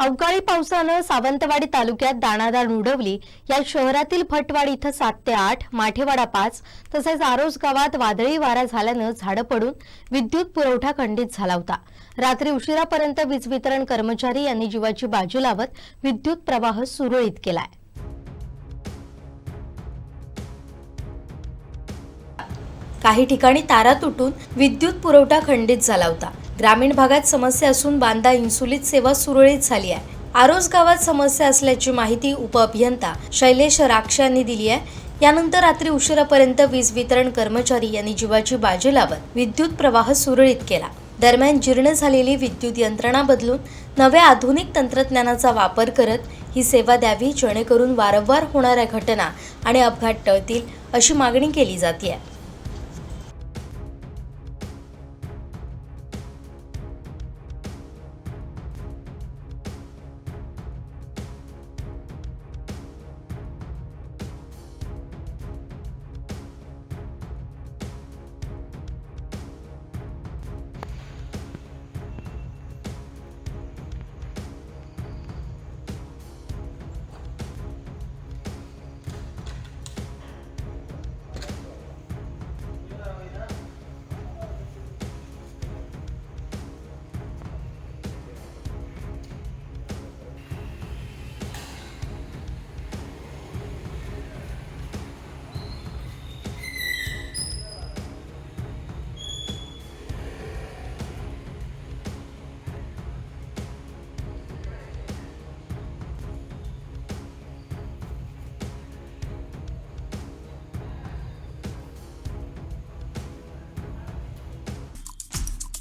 अवकाळी पावसानं सावंतवाडी तालुक्यात दाणादार उडवली. या शहरातील फटवाडी इथं सात ते आठ माठेवाडा पाच तसेच आरोस गावात वादळी वारा झाल्यानं झाडं पडून विद्युत पुरवठा खंडित झाला होता. रात्री उशिरापर्यंत वीज वितरण कर्मचारी यांनी जीवाची बाजू लावत विद्युत प्रवाह सुरळीत केलाय. काही ठिकाणी तारा तुटून विद्युत पुरवठा खंडित झाला होता. ग्रामीण भागात समस्या असून बांदा इन्सुलित सेवा सुरळीत झाली आहे. आरोस गावात समस्या असल्याची माहिती उपअभियंता शैलेश राक्ष यांनी दिली आहे. यानंतर रात्री उशिरापर्यंत वीज वितरण कर्मचारी यांनी जीवाची बाजी लावत विद्युत प्रवाह सुरळीत केला. दरम्यान जीर्ण झालेली विद्युत यंत्रणा बदलून नव्या आधुनिक तंत्रज्ञानाचा वापर करत ही सेवा द्यावी जेणेकरून वारंवार होणाऱ्या घटना आणि अपघात टळतील अशी मागणी केली जाते